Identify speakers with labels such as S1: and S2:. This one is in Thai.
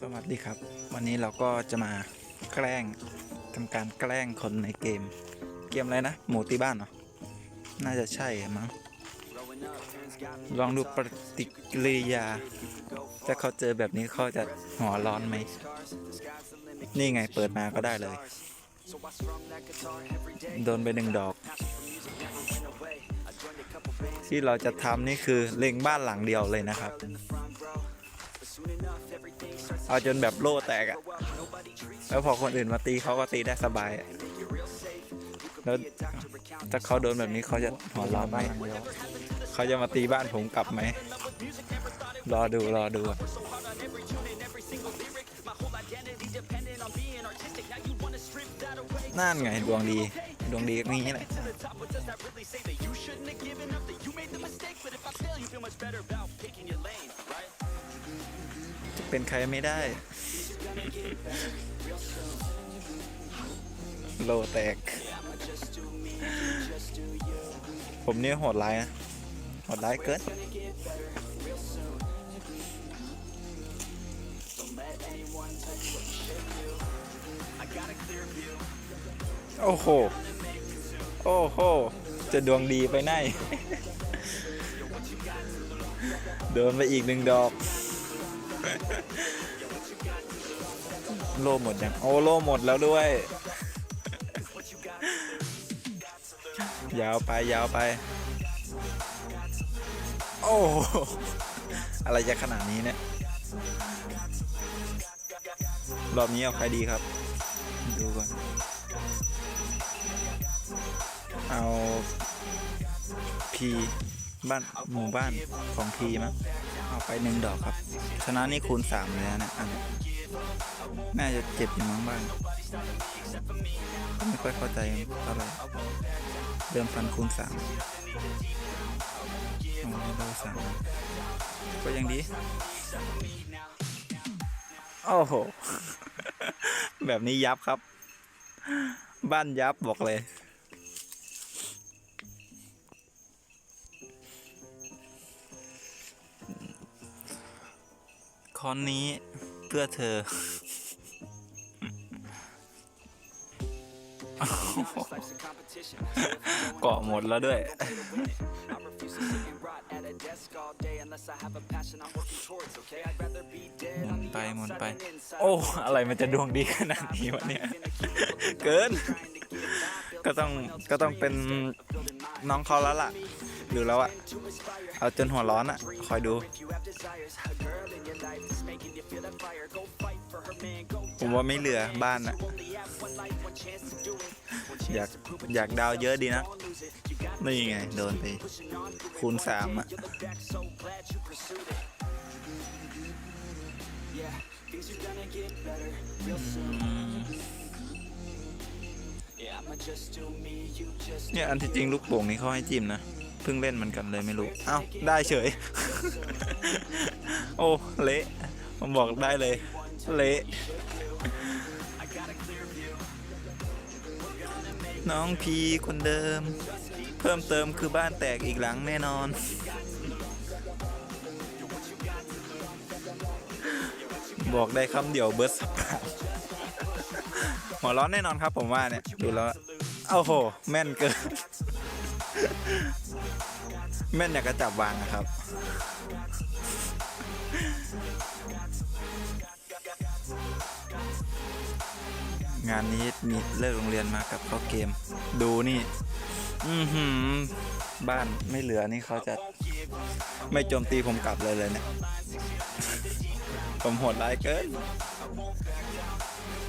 S1: สวัสดีครับ วันนี้เราก็จะมาแกล้งทำการแกล้งคนในเกม เกมอะไรนะ หมูตีบ้านเหรอ น่าจะใช่มั้งลองดูปฏิกิริยา ถ้าเขาเจอแบบนี้เขาจะหัวร้อนไหม นี่ไงเปิดมาก็ได้เลย โดนไปหนึ่งดอก ที่เราจะทำนี่คือเล็งบ้านหลังเดียวเลยนะครับ เอาจนแบบโล่แตกอะแล้วพอคนอื่นมาตีเขาก็ตีได้สบายอะแล้วถ้าเขาโดนแบบนี้เขาจะหัวเร้อนไหมเขาจะมาตีบ้านผมกลับไหม รอดูรอดูอะนั่นไงดวงดีดวงดีก็งี้แหละ เป็นใครไม่ได้ โลแตก ผมเนี่ยโหดร้ายนะโหดร้ายเกินโอ้โห โอ้โห จะดวงดีไปไหนเดินไปอีกหนึ่งดอก โล่หมดยังโอ้โล่หมดแล้วด้วย ยาวไปยาวไป โอ้อะไรจะขนาดนี้เนี่ย รอบนี้เอาใครดีครับ ดูก่อน เอาพีบ้านหมู่บ้านของพีมั้ง ไปหนึ่งดอกครับ ชนะนี่คูณสามเลยนะอันนี้น่าจะเจ็บอยู่มั้งบ้างไม่ค่อยเข้าใจเท่าไหร่เดิมพันคูณสามโอ้ยเราสามก็ยังดี โอ้โห แบบนี้ยับครับ บ้านยับบอกเลย คอนนี้เพื่อเธอ เกาะหมดแล้วด้วย หมุนไปหมุนไป โอ้ อะไรมันจะดวงดีขนาดนี้วะเนี่ย เกิน ก็ต้องก็ต้องเป็นน้องเขาแล้วล่ะ หรือแล้วอะเอาจนหัวร้อนอะ คอยดู ผมว่าไม่เหลือบ้านอะอยากอยากดาวเยอะดีนะ นี่ไง โดนไป คูณสามอะเนี่ยอันที่จริงลูกโป่งนี้เขาให้จิ้มนะ พิ่งเล่นเหมือนกันเลยไม่รู้ เอ้า ได้เฉย โอ้ เละผมบอกได้เลย เละน้องพีคนเดิม เพิ่มเติมคือบ้านแตกอีกหลังแน่นอน บอกได้คำเดียวเบิร์ดสปาหัวร้อนแน่นอนครับผมว่าเนี่ย ดูแล้ว โอ้โห แม่นเกิน แม่นอยากกระจับวางนะครับ งานนี้มีเลิกโรงเรียนมากับเข้าเกม ดูนี่ อือหือ บ้านไม่เหลือนี่เขาจะ ไม่โจมตีผมกลับเลยเลยเนี่ย ผมโหดร้ายเกิน